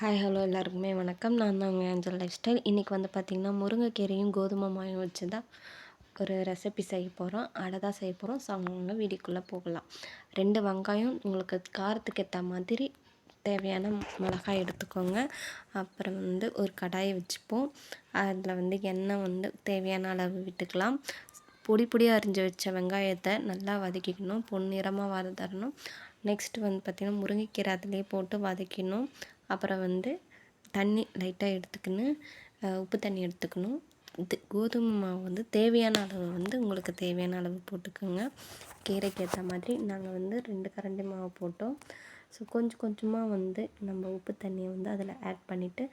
Hi hello எல்லாருக்குமே வணக்கம். நான் தான் உங்கள் ஏஞ்சல் லைஃப் ஸ்டைல் இன்றைக்கி வந்து பார்த்திங்கன்னா முருங்கைக்கீரையும் கோதுமை மாயும் வச்சு தான் ஒரு ரெசிபி செய்ய போகிறோம் அடை தான் செய்ய போகிறோம் ஸோ அவங்க வீடியோக்குள்ளே போகலாம். ரெண்டு வெங்காயம் உங்களுக்கு காரத்துக்கு ஏற்ற மாதிரி தேவையான மிளகாய் எடுத்துக்கோங்க. அப்புறம் வந்து ஒரு கடாயை வச்சுப்போம். அதில் வந்து எண்ணெய் வந்து தேவையான அளவு விட்டுக்கலாம். பொடி பொடியாக அரிஞ்சு வச்ச வெங்காயத்தை நல்லா வதக்கிக்கணும். பொன்னிறமாக வதறணும் நெக்ஸ்ட் வந்து பார்த்திங்கன்னா முருங்கைக்கீரை அதிலே போட்டு வதக்கிடணும். அப்புறம் வந்து தண்ணி லைட்டாக எடுத்துக்கின்னு உப்பு தண்ணி எடுத்துக்கணும். இது கோதுமை மாவு வந்து தேவையான அளவு வந்து உங்களுக்கு தேவையான அளவு போட்டுக்கோங்க. கீரைக்கு ஏற்ற மாதிரி நாங்கள் வந்து ரெண்டு கரண்டி மாவு போட்டோம். ஸோ கொஞ்சம் கொஞ்சமாக வந்து நம்ம உப்பு தண்ணியை வந்து அதில் ஆட் பண்ணிவிட்டு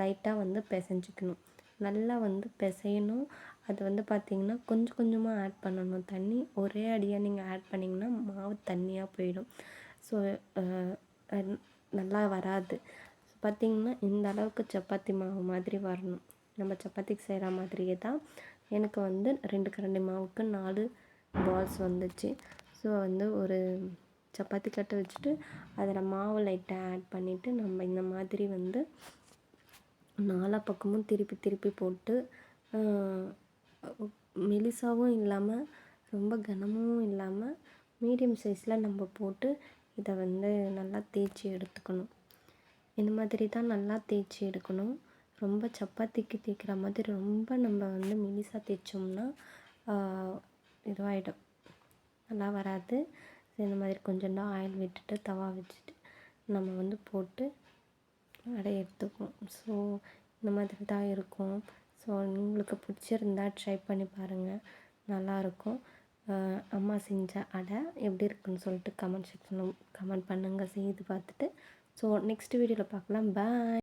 லைட்டாக வந்து பிசைஞ்சிக்கணும். நல்லா வந்து பிசையணும். அது வந்து பார்த்திங்கன்னா கொஞ்சம் கொஞ்சமாக ஆட் பண்ணணும். தண்ணி ஒரே அடியாக நீங்கள் ஆட் பண்ணிங்கன்னா மாவு தண்ணியாக போயிடும். ஸோ நல்லா வராது. பார்த்திங்கன்னா இந்த அளவுக்கு சப்பாத்தி மாவு மாதிரி வரணும். நம்ம சப்பாத்திக்கு செய்கிற மாதிரியே தான் எனக்கு வந்து ரெண்டு கரண்டி மாவுக்கு நாலு பால்ஸ் வந்துச்சு. ஸோ வந்து ஒரு சப்பாத்தி கட்டு வச்சுட்டு அதில் மாவு லைட்டாக ஆட் பண்ணிவிட்டு நம்ம இந்த மாதிரி வந்து நாலா பக்கமும் திருப்பி திருப்பி போட்டு மெலிசாவும் இல்லாமல் ரொம்ப கனமும் இல்லாமல் மீடியம் சைஸில் நம்ம போட்டு இதை வந்து நல்லா தேய்ச்சி எடுத்துக்கணும். இந்த மாதிரி தான் நல்லா தேய்ச்சி எடுக்கணும். ரொம்ப சப்பாத்திக்கு தேய்க்கிற மாதிரி ரொம்ப நம்ம வந்து மெலிசாக தேய்ச்சோம்னா இதுவாகிடும் நல்லா வராது. இந்த மாதிரி கொஞ்சோண்டா ஆயில் விட்டுட்டு தவா வச்சுட்டு நம்ம வந்து போட்டு அடைய எடுத்துக்குவோம். ஸோ இந்த மாதிரி தான் இருக்கும். ஸோ உங்களுக்கு பிடிச்சிருந்தா ட்ரை பண்ணி பாருங்கள் நல்லாயிருக்கும் அம்மா செஞ்ச அடை எப்படி இருக்குன்னு சொல்லிட்டு கமெண்ட் செக்ஷனில் கமெண்ட் பண்ணுங்கள் செய்து பார்த்துட்டு. ஸோ நெக்ஸ்ட் வீடியோவில் பார்க்கலாம். பாய்